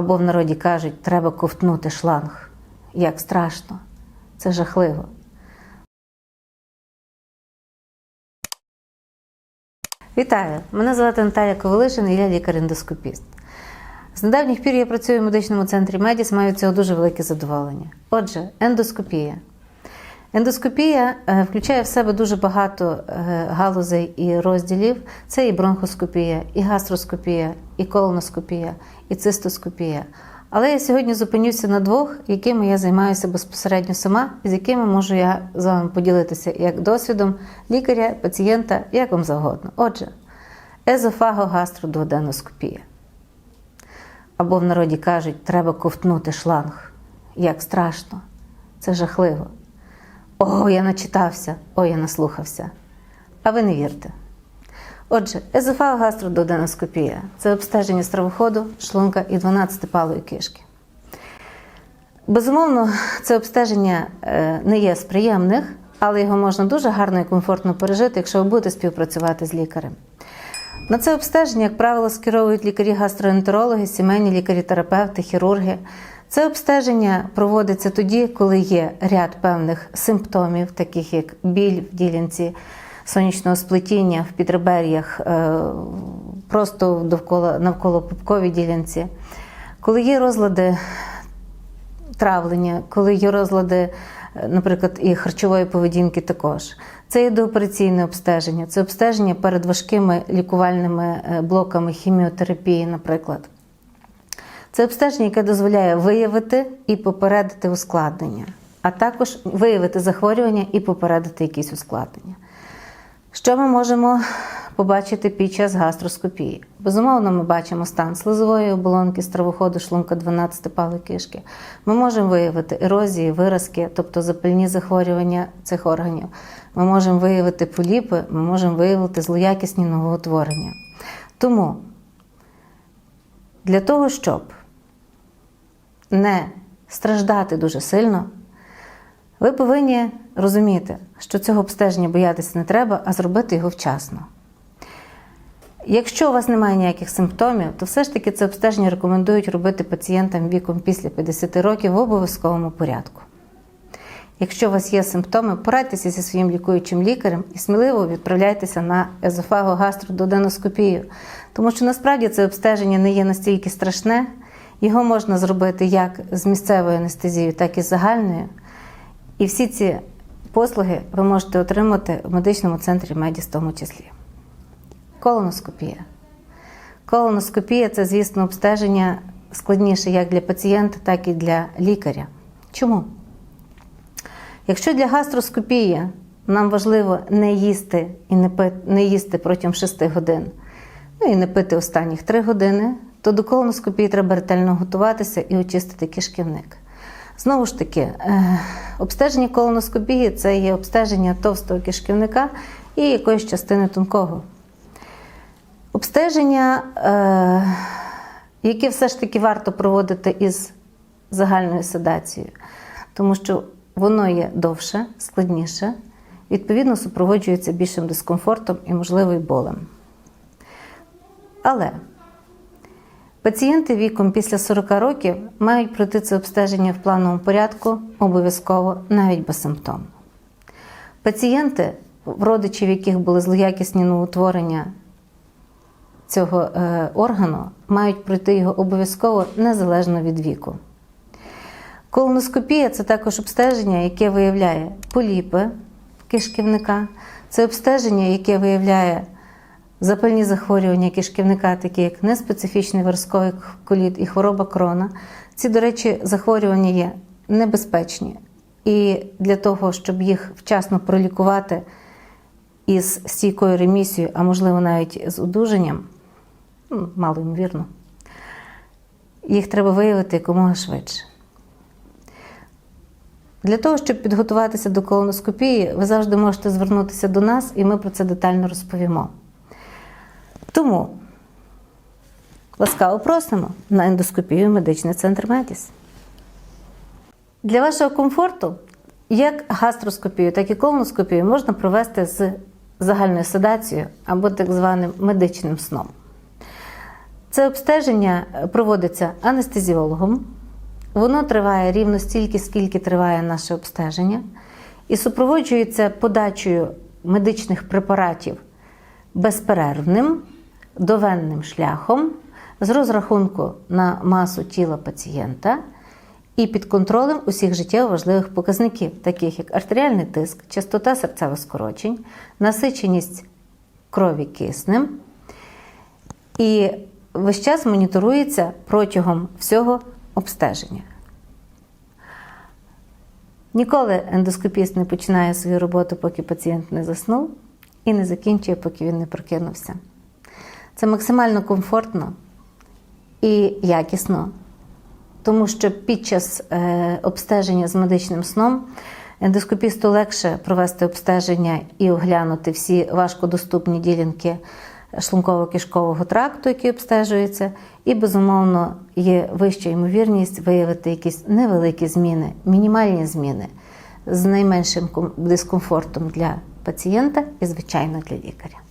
Або в народі кажуть, треба ковтнути шланг. Як страшно, це жахливо. Вітаю! Мене звати Наталя Ковалишин, і я лікар-ендоскопіст. З недавніх пір я працюю в медичному центрі Медіс, маю цього дуже велике задоволення. Отже, ендоскопія. Ендоскопія е, включає в себе дуже багато е, галузей і розділів. Це і бронхоскопія, і гастроскопія, і колоноскопія, і цистоскопія. Але я сьогодні зупинюся на двох, якими я займаюся безпосередньо сама, і з якими можу я з вами поділитися як досвідом лікаря, пацієнта, як вам завгодно. Отже, езофагогастродуоденоскопія. Або в народі кажуть, треба ковтнути шланг. Як страшно, це жахливо. О, я начитався, о, я наслухався. А ви не вірте. Отже, езофагогастрододеноскопія – це обстеження стравоходу, шлунка і 12-палої кишки. Безумовно, це обстеження е, не є з приємних, але його можна дуже гарно і комфортно пережити, якщо ви будете співпрацювати з лікарем. На це обстеження, як правило, скеровують лікарі-гастроентерологи, сімейні лікарі-терапевти, хірурги. Це обстеження проводиться тоді, коли є ряд певних симптомів, таких як біль в ділянці сонячного сплетіння в підребер'ях, е, просто довкола навколо пупковій ділянці, коли є розлади травлення, коли є розлади, е, наприклад, і харчової поведінки також. Це є доопераційне обстеження, це обстеження перед важкими лікувальними е, блоками хіміотерапії, наприклад. Це обстеження, яке дозволяє виявити і попередити ускладнення, а також виявити захворювання і попередити якісь ускладнення. Що ми можемо побачити під час гастроскопії? Безумовно, ми бачимо стан слизової оболонки, стравоходу, шлунка 12 пали кишки. Ми можемо виявити ерозії, виразки, тобто запальні захворювання цих органів. Ми можемо виявити поліпи, ми можемо виявити злоякісні новоутворення. Тому для того, щоб не страждати дуже сильно, ви повинні розуміти, що цього обстеження боятися не треба, а зробити його вчасно. Якщо у вас немає ніяких симптомів, то все ж таки це обстеження рекомендують робити пацієнтам віком після 50 років в обов'язковому порядку. Якщо у вас є симптоми, порадьтеся зі своїм лікуючим лікарем і сміливо відправляйтеся на езофагогастрододеноскопію, тому що насправді це обстеження не є настільки страшне, його можна зробити як з місцевою анестезією, так і з загальною. І всі ці послуги ви можете отримати в медичному центрі Медіс в тому числі. Колоноскопія. Колоноскопія це, звісно, обстеження складніше як для пацієнта, так і для лікаря. Чому? Якщо для гастроскопії нам важливо не їсти і не пити, не їсти протягом 6 годин, ну і не пити останніх 3 години, то до колоноскопії треба ретельно готуватися і очистити кишківник. Знову ж таки, е, обстеження колоноскопії це є обстеження товстого кишківника і якоїсь частини тонкого. Обстеження, е, яке все ж таки варто проводити із загальною седацією, тому що воно є довше, складніше, відповідно, супроводжується більшим дискомфортом і, можливо, і болем. Але пацієнти віком після 40 років мають пройти це обстеження в плановому порядку обов'язково навіть безсимптомно. Пацієнти, родичів яких були злоякісні новоутворення цього е, органу, мають пройти його обов'язково незалежно від віку. Колоноскопія це також обстеження, яке виявляє поліпи кишківника, це обстеження, яке виявляє запальні захворювання кишківника, такі як неспецифічний версковий коліт і хвороба крона. Ці, до речі, захворювання є небезпечні. І для того, щоб їх вчасно пролікувати із стійкою ремісією, а можливо навіть з одужанням, ну, мало ймовірно, їх треба виявити якомога швидше. Для того, щоб підготуватися до колоноскопії, ви завжди можете звернутися до нас, і ми про це детально розповімо. Тому ласкаво просимо на ендоскопію медичний центр Медіс. Для вашого комфорту як гастроскопію, так і колоноскопію можна провести з загальною седацією або так званим медичним сном. Це обстеження проводиться анестезіологом. Воно триває рівно стільки, скільки триває наше обстеження, і супроводжується подачею медичних препаратів безперервним, довенним шляхом з розрахунку на масу тіла пацієнта і під контролем усіх життєво важливих показників, таких як артеріальний тиск, частота серцевих скорочень, насиченість крові киснем. І весь час моніторується протягом всього обстеження. Ніколи ендоскопіст не починає свою роботу, поки пацієнт не заснув, і не закінчує, поки він не прокинувся. Це максимально комфортно і якісно, тому що під час е, обстеження з медичним сном ендоскопісту легше провести обстеження і оглянути всі важкодоступні ділянки шлунково-кишкового тракту, які обстежуються, і, безумовно, є вища ймовірність виявити якісь невеликі зміни, мінімальні зміни з найменшим дискомфортом для пацієнта і, звичайно, для лікаря.